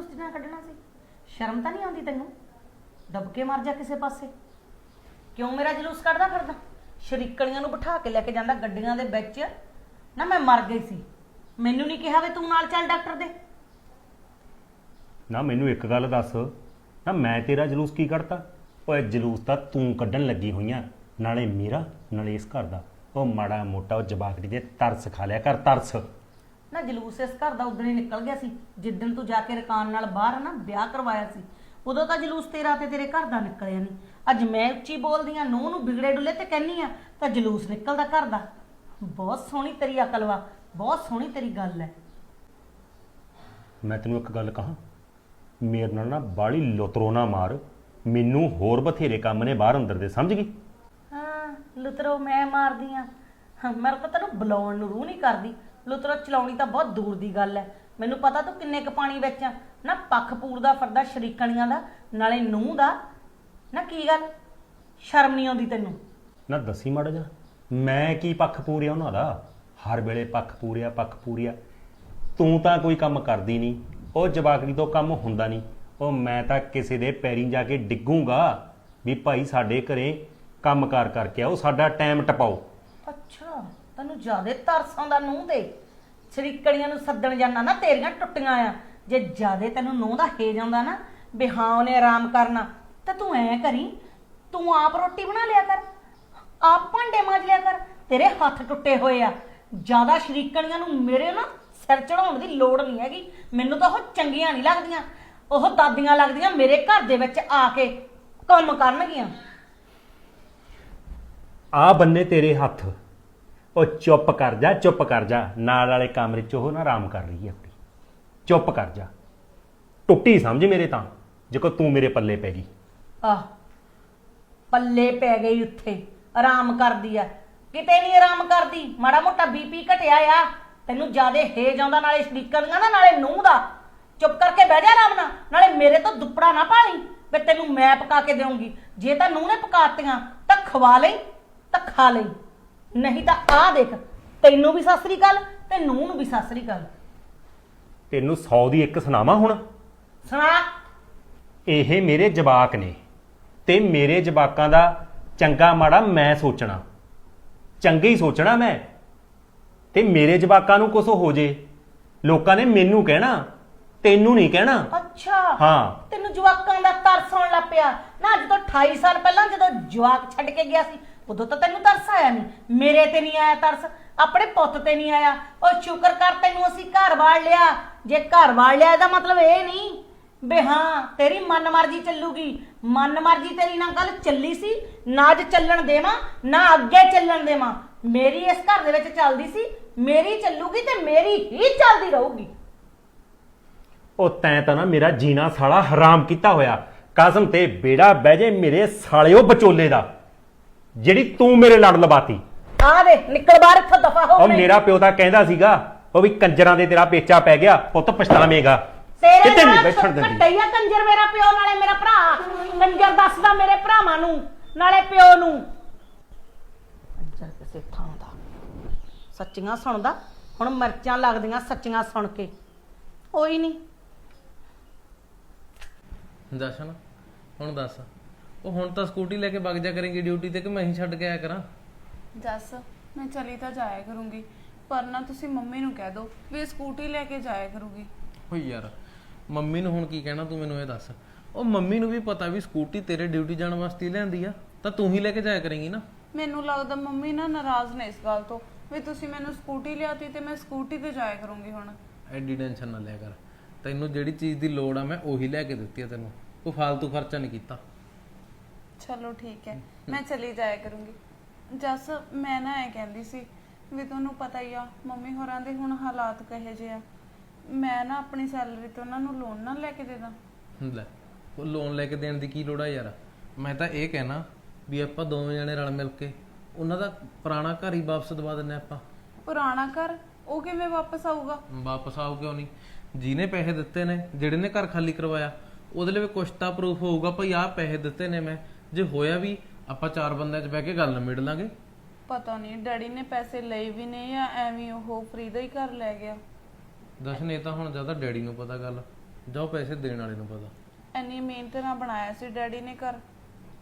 ਜਲੂਸ ਜਿਹਾ ਕੱਢਣਾ ਸੀ। ਸ਼ਰਮ ਤਾਂ ਨਹੀਂ ਆਉਂਦੀ ਤੈਨੂੰ? ਦਬ ਮਰ ਜਾ ਕਿਸੇ ਪਾਸੇ। ਕਿਉਂ ਮੇਰਾ ਜਲੂਸ ਕੱਢਦਾ ਫਿਰਦਾ? ਸ਼ਰੀਕਣੀਆਂ ਨੂੰ ਬਿਠਾ ਕੇ ਲੈ ਕੇ ਜਾਂਦਾ ਗੱਡੀਆਂ ਦੇ ਵਿੱਚ। ਨਾ ਮੈਂ ਮਰ ਗਈ ਸੀ। ਮੈਨੂੰ ਨਹੀਂ ਕਿਹਾ ਵੀ ਤੂੰ ਨਾਲ ਚੱਲ ਡਾਕਟਰ ਦੇ। ਨਾ ਮੈਨੂੰ ਇੱਕ ਗੱਲ ਦੱਸ। ਨਾ ਮੈਂ ਤੇਰਾ ਜਲੂਸ ਕੀ ਕੱਢਤਾ? ਓਏ ਜਲੂਸ ਤਾਂ ਤੂੰ ਕੱਢਣ ਲੱਗੀ ਹੋਈਆਂ। ਨਾਲੇ ਮੇਰਾ, ਨਾਲੇ ਇਸ ਘਰ ਦਾ। ਉਹ ਮਾੜਾ ਮੋਟਾ ਉਹ ਜਵਾਕੜੀ ਦੇ ਤਰਸ ਖਾ ਲਿਆ ਕਰ, ਤਰਸ। ਨਾ ਜਲੂਸ ਇਸ ਘਰ ਦਾ ਉਦੋਂ ਹੀ ਨਿਕਲ ਗਿਆ ਸੀ। ਜਿੱਦਣ ਤੂੰ ਜਾ ਕੇ ਰਕਾਨ ਨਾਲ ਬਾਹਰ ਨਾ ਵਿਆਹ ਕਰਵਾਇਆ ਸੀ ਉਦੋਂ ਤਾਂ ਜਲੂਸ ਤੇਰਾ ਤੇ ਤੇਰੇ ਘਰ ਦਾ ਨਿਕਲਿਆ ਨਹੀਂ ਅੱਜ ਮੈਂ ਉੱਚੀ ਬੋਲਦੀ ਆ ਨੂੰਹ ਨੂੰ ਵਿਗੜੇ ਡੁੱਲੇ ਤੇ ਕਹਿੰਨੀ ਆ ਤਾਂ ਜਲੂਸ ਨਿਕਲਦਾ ਘਰ ਦਾ। ਬਹੁਤ ਸੋਹਣੀ ਤੇਰੀ ਅਕਲ ਵਾ ਬਹੁਤ ਸੋਹਣੀ ਤੇਰੀ ਗੱਲ ਹੈ ਮੈਂ ਤੈਨੂੰ ਇੱਕ ਗੱਲ ਕਹਾਂ ਮੇਰੇ ਨਾਲ ਨਾ ਬਾਲੀ ਲੁਤਰੋ ਨਾ ਮਾਰ। ਮੈਨੂੰ ਹੋਰ ਬਥੇਰੇ ਕੰਮ ਨੇ ਬਾਹਰ ਅੰਦਰ ਦੇ ਸਮਝ ਗਈ? ਹਾਂ ਲੁਤਰੋ ਮੈਂ ਮਾਰਦੀ ਆ। ਮੇਰੇ ਤਾਂ ਤੈਨੂੰ ਬੁਲਾਉਣ ਨੂੰ ਰੂਹ ਨਹੀਂ ਕਰਦੀ। ਲੁਤਰੋ ਚਲਾਉਣੀ ਤਾਂ ਬਹੁਤ ਦੂਰ ਦੀ ਗੱਲ ਹੈ ਮੈਨੂੰ ਪਤਾ ਤੂੰ ਕਿੰਨੇ ਕ ਪਾਣੀ ਵਿੱਚ ਆ। ਨਾ ਪੱਖ ਪੂਰਦਾ ਫਿਰਦਾ ਸ਼ਰੀਕਣੀਆਂ ਦਾ ਨਾਲੇ ਨੂੰਹ ਦਾ। ਨਾ ਕੀ ਗੱਲ? ਸ਼ਰਮ ਨਹੀਂ ਆਉਂਦੀ ਤੈਨੂੰ? ਨਾ ਦੱਸੀ ਮਾੜਾ ਜਾ ਮੈਂ ਕੀ ਪੱਖ ਪੂਰਿਆ ਉਹਨਾਂ ਦਾ? ਹਰ ਵੇਲੇ ਪੱਖ ਪੂਰਿਆ ਪੱਖ ਪੂਰਿਆ। ਤੂੰ ਤਾਂ ਕੋਈ ਕੰਮ ਕਰਦੀ ਨਹੀਂ। ਉਹ ਜਵਾਕੜੀ ਤੋਂ ਕੰਮ ਹੁੰਦਾ ਨਹੀਂ। ਉਹ ਮੈਂ ਤਾਂ ਕਿਸੇ ਦੇ ਪੈਰੀਂ ਜਾ ਕੇ ਡਿੱਗੂਗਾ ਵੀ ਭਾਈ ਸਾਡੇ ਘਰੇ ਕੰਮਕਾਰ ਕਰਕੇ ਆਓ ਸਾਡਾ ਟਾਈਮ ਟਪਾਓ। ਅੱਛਾ। ਤੈਨੂੰ ਜਿਆਦੇ ਤਰਸ ਆਉਂਦਾ ਨੂੰਹ ਤੇ ਸ਼ਰੀਕਣੀਆਂ ਨੂੰ ਸੱਦਣ ਜਾਣਾ ਨਾ, ਤੇਰੀਆਂ ਟੁੱਟੀਆਂ ਆ। ਜੇ ਜਿਆਦੇ ਤੈਨੂੰ ਨੂੰਹ ਦਾ ਹੇਜ ਆਉਂਦਾ ਨਾ, ਵੀ ਹਾਂ ਉਹਨੇ ਆਰਾਮ ਕਰਨਾ, ਤਾਂ ਤੂੰ ਐ ਕਰੀ, ਤੂੰ ਆਪ ਰੋਟੀ ਬਣਾ ਲਿਆ ਕਰ, ਆਪ ਭਾਂਡੇ ਮਾਂਜ ਲਿਆ ਕਰ, ਤੇਰੇ ਹੱਥ ਟੁੱਟੇ ਹੋਏ ਆ। ਜ਼ਿਆਦਾ ਸ਼ਰੀਕਣੀਆਂ ਨੂੰ ਮੇਰੇ ਨਾ ਸਿਰ ਚੜਾਉਣ ਦੀ ਲੋੜ ਨਹੀਂ ਹੈਗੀ। ਮੈਨੂੰ ਤਾਂ ਉਹ ਚੰਗੀਆਂ ਨਹੀਂ ਲੱਗਦੀਆਂ। ਉਹ ਦਾਦੀਆਂ ਲੱਗਦੀਆਂ ਮੇਰੇ ਘਰ ਦੇ ਵਿੱਚ ਆ ਕੇ ਕੰਮ ਕਰਨਗੀਆਂ। ਆ ਬੰਨੇ ਤੇਰੇ ਹੱਥ। ਉਹ ਚੁੱਪ ਕਰ ਜਾ, ਚੁੱਪ ਕਰ ਜਾ। ਨਾਲ ਵਾਲੇ ਕਮਰੇ 'ਚ ਉਹ ਨਾ ਆਰਾਮ ਕਰ ਰਹੀ ਹੈ ਆਪਣੀ। ਚੁੱਪ ਕਰ ਜਾ। ਟੁੱਟੀ ਸਮਝ ਮੇਰੇ ਤਾਂ, ਜੇ ਤੂੰ ਮੇਰੇ ਪੱਲੇ ਪੈ ਗਈ। ਆਹ, ਪੱਲੇ ਪੈ ਗਈ ਉੱਥੇ। ਆਰਾਮ ਕਰਦੀ ਆ। ਕਿਤੇ ਨਹੀਂ ਆਰਾਮ ਕਰਦੀ। ਮਾੜਾ ਮੋਟਾ ਬੀਪੀ ਘਟਿਆ ਆ। ਤੈਨੂੰ ਜਿਆਦੇ ਹੇਜ ਆਉਂਦਾ, ਨਾਲੇ ਸਪੀਕਰ ਦਾ ਨਾ ਨਾਲੇ ਨੂੰਹ ਦਾ। ਚੁੱਪ ਕਰਕੇ ਬਹਿ ਜਾ ਆਰਾਮ ਨਾਲ। ਨਾਲੇ ਮੇਰੇ ਤੋਂ ਦੁੱਪੜਾ ਨਾ ਪਾਣੀ ਵੀ ਤੈਨੂੰ ਮੈਂ ਪਕਾ ਕੇ ਦੇਵਾਂਗੀ ਜੇ ਤਾਂ ਨੂੰਹ ਨੇ ਪਕਾਤੀਆਂ ਤਾਂ ਖਵਾ ਲਈ, ਤਾਂ ਖਾ ਲਈ। ਨਹੀਂ ਤਾਂ ਆਹ ਦੇਖ ਤੈਨੂੰ ਵੀ ਸਤਿ ਸ੍ਰੀ ਅਕਾਲ ਤੇ ਨੂੰਹ ਨੂੰ ਵੀ ਸਤਿ ਸ੍ਰੀ ਅਕਾਲ। ਤੈਨੂੰ 100 ਦੀ ਇੱਕ ਸੁਣਾਵਾਂ ਹੁਣ? ਸੁਣਾ। ਇਹ ਮੇਰੇ ਜਵਾਕ ਨੇ ਤੇ ਮੇਰੇ ਜਵਾਕਾਂ ਦਾ ਚੰਗਾ ਮਾੜਾ ਮੈਂ ਸੋਚਣਾ। ਚੰਗੇ ਹੀ ਸੋਚਣਾ ਮੈਂ। ਤੇ ਮੇਰੇ ਜਵਾਕਾਂ ਨੂੰ ਕੁਝ ਹੋ ਜੇ। ਲੋਕਾਂ ਨੇ ਮੈਨੂੰ ਕਹਿਣਾ ਤੈਨੂੰ ਨਹੀਂ ਕਹਿਣਾ। ਅੱਛਾ। ਹਾਂ। ਤੈਨੂੰ ਜਵਾਕਾਂ ਦਾ ਤਰਸ ਆਉਣ ਲੱਗ ਪਿਆ। ਨਾ ਜਦੋਂ 28 ਸਾਲ ਪਹਿਲਾਂ ਜਦੋਂ ਜਵਾਕ ਛੱਡ ਕੇ ਗਿਆ ਸੀ ਉਦੋਂ ਤਾਂ ਤੈਨੂੰ ਤਰਸ ਆਇਆ ਨਹੀਂ। ਮੇਰੇ ਤੇ ਨਹੀਂ ਆਇਆ ਤਰਸ, ਆਪਣੇ ਪੁੱਤ ਤੇ ਨਹੀਂ ਆਇਆ। ਉਹ ਸ਼ੁਕਰ ਕਰ ਤੈਨੂੰ ਅਸੀਂ ਘਰ ਵਾੜ ਲਿਆ। ਜੇ ਘਰ ਵਾੜ ਲਿਆ ਇਹਦਾ ਮਤਲਬ ਇਹ ਨਹੀਂ ਬੇ ਹਾਂ, ਤੇਰੀ ਮਨਮਰਜ਼ੀ ਚੱਲੂਗੀ। ਮਨਮਰਜ਼ੀ ਤੇਰੀ ਨਾਲ ਗੱਲ ਚੱਲੀ ਸੀ, ਨਾ ਅੱਜ ਚੱਲਣ ਦੇਵਾਂ, ਨਾ ਅੱਗੇ ਚੱਲਣ ਦੇਵਾਂ। ਮੇਰੀ ਇਸ ਘਰ ਦੇ ਵਿੱਚ ਚੱਲਦੀ ਸੀ, ਮੇਰੀ ਚੱਲੂਗੀ ਤੇ ਮੇਰੀ ਹੀ ਚੱਲਦੀ ਰਹੂਗੀ। ਉਹ ਤੈਂ ਤਾਂ ਨਾ ਮੇਰਾ ਜੀਣਾ ਸਾਲਾ ਹਰਾਮ ਕੀਤਾ ਹੋਇਆ। ਕਸਮ ਤੇ ਬੇੜਾ ਬਹਿ ਜੇ ਮੇਰੇ ਸਾਲਿਓ ਬਚੋਲੇ ਦਾ। ਜਿਹੜੀ ਤੂੰ ਮੇਰੇ ਲੜ ਲਵਾਤੀ। ਆ ਦੇ ਨਿਕਲ ਬਾਹਰ ਇੱਥੋਂ ਦਫਾ ਹੋ ਉਹ। ਮੇਰਾ ਪਿਓ ਤਾਂ ਕਹਿੰਦਾ ਸੀਗਾ ਉਹ ਵੀ ਕੰਜਰਾਂ ਦੇ ਤੇਰਾ ਪੇਚਾ ਪੈ ਗਿਆ ਪੁੱਤ ਪਛਤਾਵੇਂਗਾ। ਤੇਰੇ ਕਿਤੇ ਨਹੀਂ ਨਾਲ ਬੈਠਣ ਦਿੰਦੀ। ਘੱਟਈਆ ਕੰਜਰ ਮੇਰਾ ਪਿਓ ਨਾਲੇ ਮੇਰਾ ਭਰਾ। ਕੰਜਰ ਦੱਸਦਾ ਮੇਰੇ ਭਰਾਵਾਂ ਨੂੰ ਨਾਲੇ ਪਿਓ ਨੂੰ। ਕੰਜਰ ਕਿਸੇ ਥਾਂ ਦਾ। ਸੱਚੀਆਂ ਸੁਣਦਾ ਹੁਣ ਮਿਰਚਾਂ ਲੱਗਦੀਆਂ ਸੱਚੀਆਂ ਸੁਣ ਕੇ। ਕੋਈ ਨਹੀਂ। ਦਰਸ਼ਨ ਹੁਣ ਦੱਸ। ਉਹ ਹੁਣ ਤਾਂ ਸਕੂਟੀ ਲੈ ਕੇ ਵਗ ਜਾ ਕਰੇਂਗੀ ਡਿਊਟੀ ਤੇ ਕਿ ਮੈਂ ਹੀ ਛੱਡ ਕੇ ਆਇਆ ਕਰਾਂ? ਜੱਸ ਮੈਂ ਚਲੀ ਤਾਂ ਜਾਇਆ ਕਰੂੰਗੀ ਪਰ ਨਾ ਤੁਸੀਂ ਮੰਮੀ ਨੂੰ ਕਹਿ ਦਿਓ ਵੀ ਇਹ ਸਕੂਟੀ ਲੈ ਕੇ ਜਾਇਆ ਕਰੂਗੀ। ਹੋਈ ਯਾਰ ਮੰਮੀ ਨੂੰ ਹੁਣ ਕੀ ਕਹਿਣਾ ਤੂੰ ਮੈਨੂੰ ਇਹ ਦੱਸ? ਉਹ ਮੰਮੀ ਨੂੰ ਵੀ ਪਤਾ ਵੀ ਸਕੂਟੀ ਤੇਰੇ ਡਿਊਟੀ ਜਾਣ ਵਾਸਤੇ ਹੀ ਲਿਆਂਦੀ ਆ ਤਾਂ ਤੂੰ ਹੀ ਲੈ ਕੇ ਜਾਇਆ ਕਰੇਂਗੀ ਨਾ। ਮੈਨੂੰ ਲੱਗਦਾ ਮੰਮੀ ਨਾ ਨਾਰਾਜ਼ ਨੇ ਇਸ ਗੱਲ ਤੋਂ ਵੀ ਤੁਸੀਂ ਮੈਨੂੰ ਸਕੂਟੀ ਲਿਆਤੀ ਤੇ ਮੈਂ ਸਕੂਟੀ ਤੇ ਜਾਇਆ ਕਰੂੰਗੀ ਹੁਣ। ਐਡੀ ਟੈਨਸ਼ਨ ਨਾ ਲਿਆ ਕਰ। ਤੈਨੂੰ ਜਿਹੜੀ ਚੀਜ਼ ਦੀ ਲੋੜ ਆ ਮੈਂ ਉਹੀ ਲੈ ਕੇ ਦਿੱਤੀ ਆ ਤੈਨੂੰ। ਕੋਈ ਫालतू ਖਰਚਾ ਨਹੀਂ ਕੀਤਾ। ਚਲੋ ਠੀਕ ਹੈ ਮੈਂ ਚਲੀ ਜਾਇਆ ਕਰੂੰਗੀ। ਜੱਸ ਮੈਂ ਨਾ ਐ ਕਹਿੰਦੀ ਸੀ ਵੀ ਤੁਹਾਨੂੰ ਪਤਾ ਹੀ ਆ ਮੰਮੀ ਹੋਰਾਂ ਦੇ ਹੁਣ ਹਾਲਾਤ ਕਹੇ ਜੇ ਆ। ਮੈਂ ਨਾ ਆਪਣੀ ਸੈਲਰੀ ਤੋਂ ਉਹਨਾਂ ਨੂੰ ਲੋਨ ਨਾ ਲੈ ਕੇ ਦੇ ਦਾਂ। ਲੈ ਉਹ ਲੋਨ ਲੈ ਕੇ ਦੇਣ ਦੀ ਕੀ ਲੋੜ ਆ ਯਾਰ? ਮੈਂ ਤਾਂ ਇਹ ਕਹਿਣਾ ਵੀ ਆਪਾਂ ਦੋਵੇਂ ਜਣੇ ਰਲ ਮਿਲ ਕੇ ਉਹਨਾਂ ਦਾ ਪੁਰਾਣਾ ਘਰ ਹੀ ਵਾਪਸ ਦਵਾ ਦਿੰਨੇ ਆਪਾਂ। ਪੁਰਾਣਾ ਘਰ? ਉਹ ਕਿਵੇਂ ਵਾਪਸ ਆਊਗਾ? ਵਾਪਸ ਆਉ ਕਿਉਂ ਨਹੀਂ? ਜਿਹਨੇ ਪੈਸੇ ਦਿੱਤੇ ਨੇ ਜਿਹੜੇ ਨੇ ਘਰ ਖਾਲੀ ਕਰਵਾਇਆ ਉਹਦੇ ਲਈ ਵੀ ਕੁਛ ਤਾਂ ਪ੍ਰੂਫ ਹੋਊਗਾ ਭਈ ਆਹ ਪੈਸੇ ਦਿੱਤੇ ਨੇ ਮੈਂ। ਜੇ ਹੋਇਆ ਵੀ ਆਪਾਂ ਚਾਰ ਬੰਦਿਆਂ 'ਚ ਬਹਿ ਕੇ ਗੱਲ ਨਿਬੇੜ ਲਾਂਗੇ? ਪਤਾ ਨਹੀਂ ਡੈਡੀ ਨੇ ਪੈਸੇ ਲਏ ਵੀ ਨੇ ਜਾਂ ਐਵੇਂ ਉਹ ਫਰੀ ਦਾ ਹੀ ਘਰ ਲੈ ਗਿਆ। ਦਰਸ਼ਨ ਇਹ ਤਾਂ ਹੁਣ ਜ਼ਿਆਦਾ ਡੈਡੀ ਨੂੰ ਪਤਾ ਗੱਲ। ਜਾਓ ਪੈਸੇ ਦੇਣ ਵਾਲੇ ਨੂੰ ਪਤਾ। ਇੰਨੀ ਮਿਹਨਤ ਨਾਲ ਬਣਾਇਆ ਸੀ ਡੈਡੀ ਨੇ ਘਰ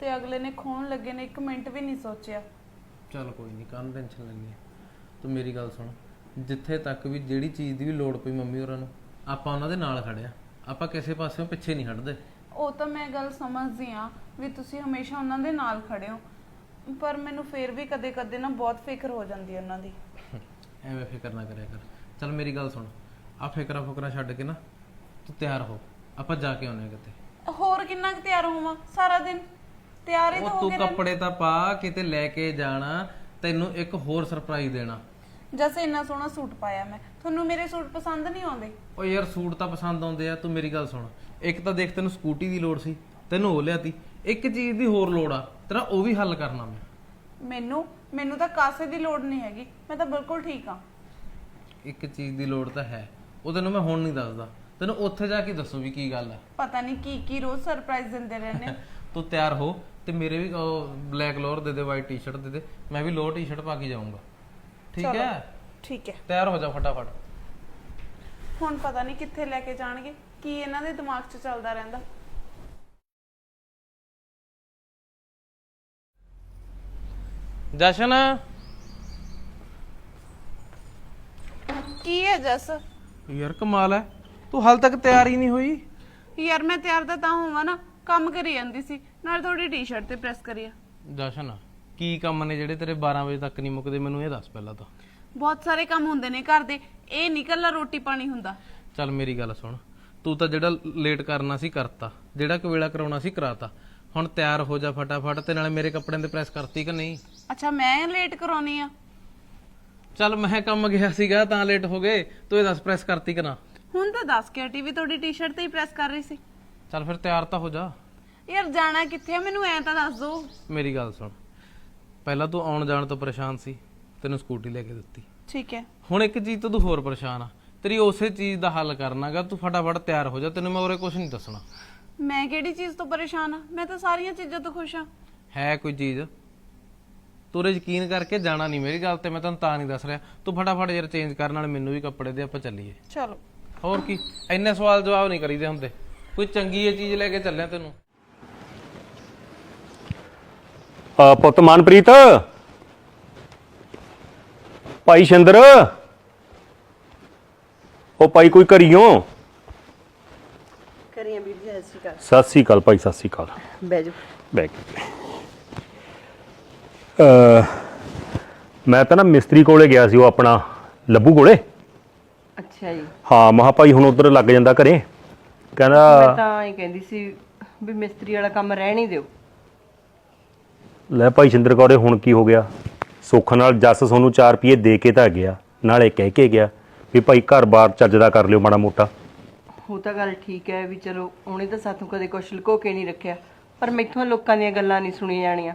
ਤੇ ਅਗਲੇ ਨੇ ਖੋਣ ਲੱਗੇ ਨੇ ਇੱਕ ਮਿੰਟ ਵੀ ਨਹੀਂ ਸੋਚਿਆ। ਚੱਲ ਕੋਈ ਨਹੀਂ ਕੰਨ ਟੈਨਸ਼ਨ ਲੈਣੀ ਤੂੰ ਮੇਰੀ ਗੱਲ ਸੁਣ। ਜਿੱਥੇ ਤੱਕ ਵੀ ਜਿਹੜੀ ਚੀਜ਼ ਦੀ ਵੀ ਲੋੜ ਪਈ ਮੰਮੀ ਹੋਰਾਂ ਨੂੰ ਆਪਾਂ ਉਹਨਾਂ ਦੇ ਨਾਲ ਖੜਿਆ ਆਪਾਂ ਕਿਸੇ ਪਾਸਿਓਂ ਪਿੱਛੇ ਨਹੀਂ ਹਟਦੇ। ਉਹ ਤਾਂ ਮੈਂ ਗੱਲ ਸਮਝਦੀ ਆ ਵੀ ਤੁਸੀਂ ਹਮੇਸ਼ਾ ਉਹਨਾਂ ਦੇ ਨਾਲ ਖੜੇ ਹੋ। ਪਰ ਮੈਨੂੰ ਫੇਰ ਵੀ ਕਦੇ-ਕਦੇ ਨਾ ਬਹੁਤ ਫਿਕਰ ਹੋ ਜਾਂਦੀ ਹੈ ਉਹਨਾਂ ਦੀ। ਐਵੇਂ ਫਿਕਰ ਨਾ ਕਰਿਆ ਕਰ। ਚੱਲ ਮੇਰੀ ਗੱਲ ਸੁਣ ਆ ਫਿਕਰਾਂ ਫੁਕਰਾਂ ਛੱਡ ਕੇ ਨਾ ਤੂੰ ਤਿਆਰ ਹੋ। ਆਪਾਂ ਜਾ ਕੇ ਆਉਨੇ ਕਿਤੇ। ਹੋਰ ਕਿੰਨਾ ਕੁ ਤਿਆਰ ਹੋਵਾਂ ਸਾਰਾ ਦਿਨ? ਤਿਆਰ ਹੀ ਤਾਂ ਉਹ ਹੋ ਤੂੰ ਕੇ ਕੱਪੜੇ ਤਾਂ ਪਾ ਕਿਤੇ ਲੈ ਕੇ ਜਾਣਾ ਤੈਨੂੰ ਇੱਕ ਹੋਰ ਸਰਪ੍ਰਾਈਜ਼ ਦੇਣਾ। ਜੈਸੇ ਇੰਨਾ ਸੋਹਣਾ ਸੂਟ ਪਾਇਆ ਮੈਂ। ਤੁਹਾਨੂੰ ਮੇਰੇ ਸੂਟ ਪਸੰਦ ਨਹੀਂ ਆਉਂਦੇ? ਓ ਯਾਰ ਸੂਟ ਤਾਂ ਪਸੰਦ ਆਉਂਦੇ ਆ ਤੂੰ ਮੇਰੀ ਗੱਲ ਸੁਣ। ਇੱਕ ਤਾਂ ਦੇਖ ਤੈਨੂੰ ਸਕੂਟੀ ਦੀ ਲੋੜ ਸੀ ਤੈਨੂੰ ਉਹ ਲਿਆਤੀ। ਇੱਕ ਚੀਜ਼ ਦੀ ਹੋਰ ਲੋੜ ਆ ਤੇਰਾ ਉਹ ਵੀ ਹੱਲ ਕਰਨਾ ਮੈਂ। ਮੈਨੂੰ? ਮੈਨੂੰ ਤਾਂ ਕਾਸੇ ਦੀ ਲੋੜ ਨਹੀਂ ਹੈਗੀ। ਮੈਂ ਤਾਂ ਬਿਲਕੁਲ ਠੀਕ ਆ। ਇੱਕ ਚੀਜ਼ ਦੀ ਲੋੜ ਤਾਂ ਹੈ। ਉਹ ਤੈਨੂੰ ਮੈਂ ਹੁਣ ਨਹੀਂ ਦੱਸਦਾ। ਤੈਨੂੰ ਉੱਥੇ ਜਾ ਕੇ ਦੱਸੂ ਵੀ ਕੀ ਗੱਲ ਹੈ ਪਤਾ ਨਹੀਂ ਕੀ ਕੀ ਰੋਜ਼ ਸਰਪ੍ਰਾਈਜ਼ ਦਿੰਦੇ ਰਹਿੰਦੇ ਤੂੰ ਤਿਆਰ ਹੋ ਤੇ ਮੇਰੇ ਵੀ ਬਲੈਕ ਲੋਅਰ ਦੇ ਦੇ ਵਾਈਟ ਟੀ-ਸ਼ਰਟ ਦੇ ਦੇ। ਮੈਂ ਵੀ ਲੋਅਰ ਟੀ-ਸ਼ਰਟ ਪਾ ਕੇ ਜਾਊਂਗਾ। ਠੀਕ ਚਲੋ। ਹੈ। ਠੀਕ ਹੈ। ਤਿਆਰ ਹੋ ਜਾ ਫਟਾਫਟ। ਹੁਣ ਪਤਾ ਨਹੀਂ ਕਿੱਥੇ ਲੈ ਕੇ ਜਾਣਗੇ ਕੀ ਇਹਨਾਂ ਦੇ ਦਿਮਾਗ 'ਚ ਚੱਲਦਾ ਰਹਿੰਦਾ। ਜਸ਼ਨ? ਕੀ ਹੈ ਜਸ? ਯਾਰ ਕਮਾਲ ਹੈ। ਤੂੰ ਹਾਲ ਤੱਕ ਤਿਆਰ ਹੀ ਨਹੀਂ ਹੋਈ? ਯਾਰ ਮੈਂ ਤਿਆਰ ਤਾਂ ਤਾਂ ਹੋਵਾਂ ਨਾ ਕੰਮ ਕਰੀ ਜਾਂਦੀ ਸੀ। ਨਾਲ ਥੋੜੀ ਟੀ-ਸ਼ਰਟ ਤੇ ਪ੍ਰੈਸ ਕਰੀਆ ਜਸ਼ਨ ਕੀ ਕੰਮ ਨੇ ਜਿਹੜੇ ਤੇਰੇ 12 ਵਜੇ ਤੱਕ ਨਹੀਂ ਮੁੱਕਦੇ? ਮੈਨੂੰ ਇਹ ਦੱਸ ਪਹਿਲਾਂ ਤਾਂ। ਬਹੁਤ ਸਾਰੇ ਕੰਮ ਹੁੰਦੇ ਨੇ ਘਰ ਦੇ। ਇਹ ਨਿਕਲਣਾ ਰੋਟੀ ਪਾਣੀ ਹੁੰਦਾ। ਚੱਲ ਮੇਰੀ ਗੱਲ ਸੁਣ। ਤੂੰ ਤਾਂ ਜਿਹੜਾ ਲੇਟ ਕਰਨਾ ਸੀ ਕਰਤਾ। ਜਿਹੜਾ ਕਵੇਲਾ ਕਰਾਉਣਾ ਸੀ ਕਰਾਤਾ। ਹੁਣ ਤਿਆਰ ਹੋ ਜਾ ਫਟਾਫਟ ਤੇ ਨਾਲੇ ਮੇਰੇ ਕੱਪੜਿਆਂ ਤੇ ਪ੍ਰੈਸ ਕਰਤੀ ਕਿ ਨਹੀਂ? ਅੱਛਾ ਮੈਂ ਲੇਟ ਕਰਾਉਣੀ ਆ। ਚੱਲ ਮੈਂ ਕੰਮ ਗਿਆ ਸੀਗਾ ਤਾਂ ਲੇਟ ਹੋ ਗਏ। ਤੂੰ ਇਹ ਦੱਸ ਪ੍ਰੈਸ ਕਰਤੀ ਕਿ ਨਾ? ਹੁਣ ਤਾਂ ਦੱਸ ਕੇ ਟੀਵੀ ਤੁਹਾਡੀ ਟੀ-ਸ਼ਰਟ ਤੇ ਹੀ ਪ੍ਰੈਸ ਕਰ ਰਹੀ ਸੀ। ਚੱਲ ਫਿਰ ਤਿਆਰ ਤਾਂ ਹੋ ਜਾ। ਯਾਰ ਜਾਣਾ ਕਿੱਥੇ ਆ? ਮੈਨੂੰ ਐ ਤਾਂ ਦੱਸ ਦੋ। ਮੇਰੀ ਗੱਲ ਸੁਣ। ਪਹਿਲਾਂ ਤੂੰ ਆਉਣ ਜਾਣ ਤੋਂ ਪਰੇਸ਼ਾਨ ਸੀ ਤੈਨੂੰ ਸਕੂਟੀ ਲੈ ਕੇ ਦਿੱਤੀ। ਠੀਕ ਹੈ। ਹੁਣ ਇੱਕ ਚੀਜ਼ ਤੋਂ ਤੂੰ ਹੋਰ ਪਰੇਸ਼ਾਨ ਆ। ਤੇਰੀ ਉਸੇ ਚੀਜ਼ ਦਾ ਹੱਲ ਕਰਨਾਗਾ ਤੂੰ ਫਟਾਫਟ ਤਿਆਰ ਹੋ ਜਾ ਤੈਨੂੰ ਮੈਂ ਉਰੇ ਕੁਝ ਨਹੀਂ ਦੱਸਣਾ। ਮੈਂ ਕਿਹੜੀ ਚੀਜ਼ ਤੋਂ ਪਰੇਸ਼ਾਨ ਆ? ਮੈਂ ਤਾਂ ਸਾਰੀਆਂ ਚੀਜ਼ਾਂ ਤੋਂ ਖੁਸ਼ ਆ। ਹੈ ਕੋਈ ਚੀਜ਼? ਤੂੰ ਯਕੀਨ ਕਰਕੇ ਜਾਣਾ ਨਹੀਂ ਮੇਰੀ ਗੱਲ ਤੇ ਮੈਂ ਤੈਨੂੰ ਤਾਂ ਨਹੀਂ ਦੱਸ ਰਿਹਾ। ਤੂੰ ਫਟਾਫਟ ਯਾਰ ਚੇਂਜ ਕਰਨ ਨਾਲ ਮੈਨੂੰ ਵੀ ਕੱਪੜੇ ਦੇ ਆਪਾਂ ਚੱਲੀਏ। ਚਲੋ। ਹੋਰ ਕੀ? ਇੰਨੇ ਸਵਾਲ ਜਵਾਬ ਨਹੀਂ ਕਰੀਦੇ ਹੁੰਦੇ। ਕੋਈ ਚੰਗੀ ਇਹ ਚੀਜ਼ ਲੈ ਕੇ ਚੱਲਿਆ ਤੈਨੂੰ? ਪੁੱਤ ਮਨਪ੍ਰੀਤ? ਭਾਈ ਸ਼ਿੰਦਰ? ਉਹ ਭਾਈ ਕੋਈ ਕਰੀਏ ਵੀਰ ਜੀ ਸਤਿ ਸ਼੍ਰੀ ਅਕਾਲ। ਸਤਿ ਸ੍ਰੀ ਅਕਾਲ ਭਾਈ ਸਤਿ ਸ੍ਰੀ ਅਕਾਲ। ਬਹਿ ਜਾ ਬੈਕ ਅ ਮੈਂ ਤਾਂ ਨਾ ਮਿਸਤਰੀ ਕੋਲੇ ਗਿਆ ਸੀ ਉਹ ਆਪਣਾ ਲੱਭੂ ਕੋਲੇ। ਅੱਛਾ ਜੀ। ਹਾਂ ਮਹਾ ਭਾਈ ਹੁਣ ਉਧਰ ਲੱਗ ਜਾਂਦਾ ਘਰੇ। ਮੈਂ ਕਹਿੰਦਾ ਤਾਂ ਇਹ ਕਹਿੰਦੀ ਸੀ ਵੀ ਮਿਸਤਰੀ ਵਾਲਾ ਕੰਮ ਰਹਿਣ ਹੀ ਦਿਓ। ਲੈ ਭਾਈ ਸ਼ਿੰਦਰ ਕੌਰੇ ਹੁਣ ਕੀ ਹੋ ਗਿਆ? ਸੁੱਖ ਨਾਲ ਜੱਸ ਤੁਹਾਨੂੰ 4 ਰੁਪਏ ਦੇ ਕੇ ਤਾਂ ਗਿਆ ਨਾਲੇ ਕਹਿ ਕੇ ਗਿਆ ਵੀ ਭਾਈ ਘਰ-ਬਾਰ ਚੱਜਦਾ ਕਰ ਲਿਓ ਮਾੜਾ ਮੋਟਾ। ਉਹ ਤਾਂ ਗੱਲ ਠੀਕ ਹੈ ਵੀ ਚਲੋ ਉਹਨੇ ਤਾਂ ਸਾਥੋਂ ਕਦੇ ਕੁਛ ਲੁਕੋ ਕੇ ਨਹੀਂ ਰੱਖਿਆ ਪਰ ਮੈਥੋਂ ਲੋਕਾਂ ਦੀਆਂ ਗੱਲਾਂ ਨਹੀਂ ਸੁਣੀ ਜਾਣੀਆਂ।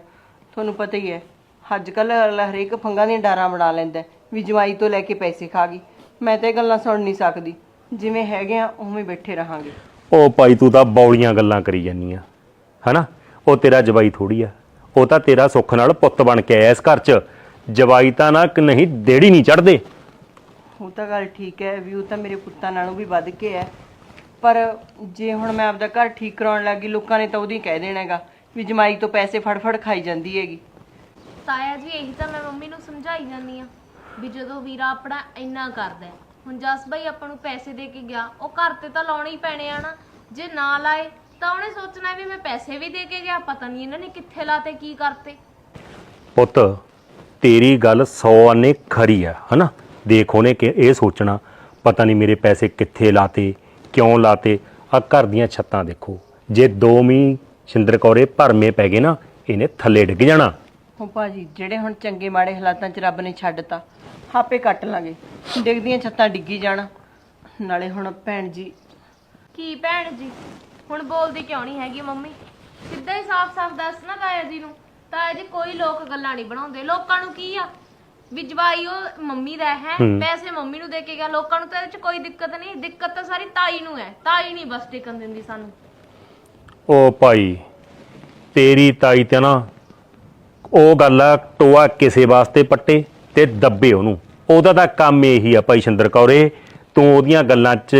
ਤੁਹਾਨੂੰ ਪਤਾ ਹੀ ਹੈ ਅੱਜ ਕੱਲ ਅਗਲਾ ਹਰੇਕ ਫੰਗਾਂ ਦੀਆਂ ਡਾਰਾਂ ਬਣਾ ਲੈਂਦਾ ਹੈ ਵੀ ਜਵਾਈ ਤੋਂ ਲੈ ਕੇ ਪੈਸੇ ਖਾ ਗਈ। ਮੈਂ ਤਾਂ ਇਹ ਗੱਲਾਂ ਸੁਣ ਨਹੀਂ ਸਕਦੀ ਜਿਵੇਂ ਹੈਗੇ ਆ ਉਵੇਂ ਬੈਠੇ ਰਹਾਂਗੇ। ਉਹ ਭਾਈ ਤੂੰ ਤਾਂ ਬੌਲੀਆਂ ਗੱਲਾਂ ਕਰੀ ਜਾਨੀ ਆ ਹਨਾ? ਉਹ ਤੇਰਾ ਜਵਾਈ ਥੋੜੀ ਆ। ਉਹ ਤਾਂ ਤੇਰਾ ਸੁੱਖ ਨਾਲ ਪੁੱਤ ਬਣ ਕੇ ਆਇਆ ਇਸ ਘਰ 'ਚ। ਜਵਾਈ ਤਾਂ ਨਾ ਕਿ ਨਹੀਂ ਦੇੜੀ ਨਹੀਂ ਚੜਦੇ। ਉਹ ਤਾਂ ਗੱਲ ਠੀਕ ਹੈ ਵੀ ਉਹ ਤਾਂ ਮੇਰੇ ਪੁੱਤਾਂ ਨਾਲੋਂ ਵੀ ਵੱਧ ਕੇ ਹੈ। ਪਰ ਜੇ ਹੁਣ ਮੈਂ ਆਪਦਾ ਘਰ ਠੀਕ ਕਰਾਉਣ ਲੱਗੀ ਲੋਕਾਂ ਨੇ ਤਾਂ ਉਹਦੀ ਕਹਿ ਦੇਣਾ ਹੈਗਾ ਵੀ ਜਮਾਈ ਤੋਂ ਪੈਸੇ ਫੜ ਫੜ ਖਾਈ ਜਾਂਦੀ ਹੈਗੀ। ਤਾਇਆ ਜੀ ਇਹੀ ਤਾਂ ਮੈਂ ਮੰਮੀ ਨੂੰ ਸਮਝਾਈ ਜਾਂਦੀ ਆ ਵੀ ਜਦੋਂ ਵੀਰਾ ਆਪਣਾ ਇੰਨਾ ਕਰਦਾ ਹੈ, ਹੁਣ ਜਸ ਭਾਈ ਆਪਾਂ ਨੂੰ ਪੈਸੇ ਦੇ ਕੇ ਗਿਆ ਉਹ ਘਰ ਤੇ ਤਾਂ ਲਾਉਣੇ ਹੀ ਪੈਣੇ ਆ ਨਾ। ਜੇ ਨਾ ਲਾਏ ਤਾਂ ਉਹਨੇ ਸੋਚਣਾ ਵੀ ਮੈਂ ਪੈਸੇ ਵੀ ਦੇ ਕੇ ਗਿਆ ਪਤਾ ਨਹੀਂ ਇਹਨਾਂ ਨੇ ਕਿੱਥੇ ਲਾਤੇ ਕੀ ਕਰਤੇ। ਪੁੱਤ ਤੇਰੀ ਗੱਲ 100 ਆਨੇ ਖਰੀ ਆ ਹਨਾ? ਦੇਖ ਉਹਨੇ ਕਿ ਇਹ ਸੋਚਣਾ ਪਤਾ ਨਹੀਂ ਮੇਰੇ ਪੈਸੇ ਕਿੱਥੇ ਲਾਤੇ ਕਿਉਂ ਲਾਤੇ ਆ ਘਰ ਦੀਆਂ ਛੱਤਾਂ ਦੇਖੋ। ਜੇ ਦੋ ਮੀ ਸ਼ਿੰਦਰ ਕੌਰੇ ਭਰਮੇ ਪੈ ਗਏ ਨਾ ਇਹਨੇ ਥੱਲੇ ਡਿੱਗ ਜਾਣਾ। ਹੁਣ ਭਾਜੀ ਜਿਹੜੇ ਹੁਣ ਚੰਗੇ ਮਾੜੇ ਹਾਲਾਤਾਂ 'ਚ ਰੱਬ ਨੇ ਛੱਡਤਾ ਆਪੇ ਕੱਟ ਲਾਂਗੇ। ਡਿੱਗਦੀਆਂ ਛੱਤਾਂ ਡਿੱਗੀ ਜਾਣ ਨਾਲੇ ਹੁਣ ਭੈਣ ਜੀ ਕੀ ਭੈਣ ਜੀ? ਹੁਣ ਬੋਲਦੀ ਕਿਉਂ ਨਹੀਂ ਹੈਗੀ ਮੰਮੀ? ਸਿੱਧਾ ਹੀ ਸਾਫ਼-ਸਾਫ਼ ਦੱਸ ਨਾ ਤਾਇਆ ਜੀ ਨੂੰ। ਤਾਇਆ ਜੀ ਕੋਈ ਲੋਕ ਗੱਲਾਂ ਨਹੀਂ ਬਣਾਉਂਦੇ। ਲੋਕਾਂ ਨੂੰ ਕੀ ਆ? ਵੀ ਜਵਾਈ ਉਹ ਮੰਮੀ ਦਾ ਹੈ ਪੈਸੇ ਮੰਮੀ ਨੂੰ ਦੇ ਕੇ ਗਿਆ। ਲੋਕਾਂ ਨੂੰ ਤਾਂ ਇਹਦੇ ਚ ਕੋਈ ਦਿੱਕਤ ਨਹੀਂ। ਦਿੱਕਤ ਤਾਂ ਸਾਰੀ ਤਾਈ ਨੂੰ ਹੈ। ਤਾਈ ਨਹੀਂ ਬਸ ਟਿਕਣ ਦਿੰਦੀ ਸਾਨੂੰ। ਓ ਭਾਈ ਤੇਰੀ ਤਾਈ ਤੇ ਨਾ ਉਹ ਗੱਲ ਆ ਟੋਆ ਕਿਸੇ ਵਾਸਤੇ ਪੱਟੇ ਤੇ ਦੱਬੇ ਉਹਨੂੰ। ਉਹਦਾ ਤਾਂ ਕੰਮ ਇਹੀ ਆ ਭਾਈ ਸ਼ਿੰਦਰ ਕੌਰੇ। ਤੂੰ ਉਹਦੀਆਂ ਗੱਲਾਂ 'ਚ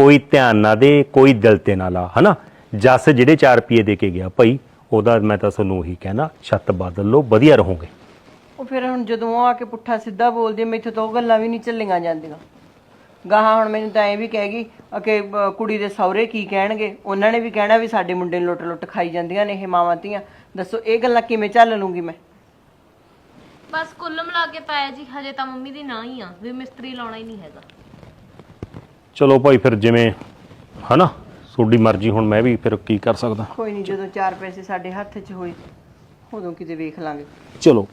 ਕੋਈ ਧਿਆਨ ਨਾ ਦੇ ਕੋਈ ਦਿਲ ਤੇ ਨਾ ਲਾ ਹਨਾ? ਜੱਸ ਜਿਹੜੇ 4 ਰੁਪਏ ਦੇ ਕੇ ਗਿਆ ਭਾਈ ਉਹਦਾ ਮੈਂ ਤਾਂ ਤੁਹਾਨੂੰ ਉਹੀ ਕਹਿਣਾ ਛੱਤ ਬਦਲ ਲਓ ਵਧੀਆ ਰਹੋਗੇ। ਉਹ ਫਿਰ ਹੁਣ ਜਦੋਂ ਉਹ ਆ ਕੇ ਪੁੱਠਾ ਸਿੱਧਾ ਬੋਲਦੀ ਆ, ਮੈਥੋਂ ਤਾਂ ਉਹ ਗੱਲਾਂ ਵੀ ਨਹੀਂ ਚੱਲੀਆਂ ਜਾਂਦੀਆਂ। ਗਾਹਾਂ ਹੁਣ ਮੈਨੂੰ ਤਾਂ ਐ ਵੀ ਕਹੇਗੀ ਕਿ ਅ, ਕੁੜੀ ਦੇ ਸਹੁਰੇ ਕੀ ਕਹਿਣਗੇ? ਉਹਨਾਂ ਨੇ ਵੀ ਕਹਿਣਾ ਵੀ ਸਾਡੇ ਮੁੰਡੇ ਨੂੰ ਲੁੱਟ ਲੁੱਟ ਖਾਈ ਜਾਂਦੀਆਂ ਨੇ ਇਹ ਮਾਵਾਂ ਧੀਆਂ। ਦੱਸੋ ਇਹ ਗੱਲਾਂ ਕਿਵੇਂ ਚੱਲ ਲੂੰਗੀ ਮੈਂ? ਬਸ ਕੁੱਲ ਮਿਲਾ ਕੇ ਤਾਇਆ ਜੀ ਹਜੇ ਤਾਂ ਮੰਮੀ ਦੀ ਨਾ ਹੀ ਆ ਵੀ ਮਿਸਤਰੀ ਲਾਉਣਾ ਹੀ ਨਹੀਂ ਹੈਗਾ। ਚਲੋ ਭਾਈ ਫਿਰ ਜਿਵੇਂ ਹਨਾ? ਤੁਹਾਡੀ ਮਰਜ਼ੀ ਹੁਣ ਮੈਂ ਵੀ ਫਿਰ ਕੀ ਕਰ ਸਕਦਾ? ਕੋਈ ਨਹੀਂ ਜਦੋਂ ਚਾਰ ਪੈਸੇ ਸਾਡੇ ਹੱਥ 'ਚ ਹੋਏ ਉਦੋਂ ਕਿਤੇ ਵੇਖ ਲਾਂਗੇ। ਚਲੋ।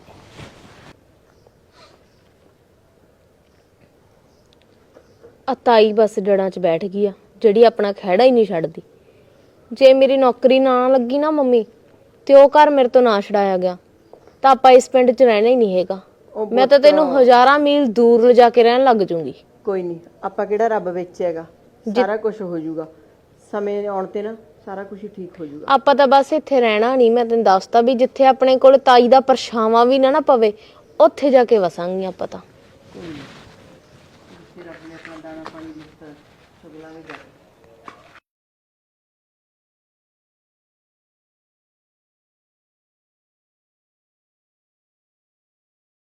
ਆ ਤਾਈ ਬਸ ਜੜਾਂ 'ਚ ਬੈਠ ਗਈ ਆ ਜਿਹੜੀ ਆਪਣਾ ਖਹਿੜਾ ਹੀ ਨਹੀਂ ਛੱਡਦੀ। ਜੇ ਮੇਰੀ ਨੌਕਰੀ ਨਾ ਲੱਗੀ ਨਾ ਮੰਮੀ ਤੇ ਉਹ ਘਰ ਮੇਰੇ ਤੋਂ ਨਾ ਛਡਾਇਆ ਗਿਆ। ਤਾਂ ਆਪਾਂ ਇਸ ਪਿੰਡ 'ਚ ਰਹਿਣਾ ਹੀ ਨਹੀਂ ਹੈਗਾ। ਮੈਂ ਤਾਂ ਤੈਨੂੰ ਹਜ਼ਾਰਾਂ ਮੀਲ ਦੂਰ ਲਿਜਾ ਕੇ ਰਹਿਣ ਲੱਗ ਜੂੰਗੀ। ਕੋਈ ਨਹੀਂ ਆਪਾਂ ਕਿਹੜਾ ਰੱਬ ਵਿੱਚ ਹੈਗਾ? ਸਾਰਾ ਕੁਝ ਹੋ ਜਾਊਗਾ। ਸਮੇਂ ਆਉਣ ਤੇ ਨਾ ਸਾਰਾ ਕੁਝ ਹੀ ਠੀਕ ਹੋ ਜਾਊਗਾ। ਆਪਾਂ ਤਾਂ ਬਸ ਇੱਥੇ ਰਹਿਣਾ ਨਹੀਂ ਮੈਂ ਤੈਨੂੰ ਦੱਸਤਾ ਵੀ ਜਿੱਥੇ ਆਪਣੇ ਕੋਲ ਤਾਈ ਦਾ ਪਰਛਾਵਾਂ ਵੀ ਨਾ ਨਾ ਪਵੇ ਉੱਥੇ ਜਾ ਕੇ ਵਸਾਂਗੇ ਆਪਾਂ ਤਾਂ।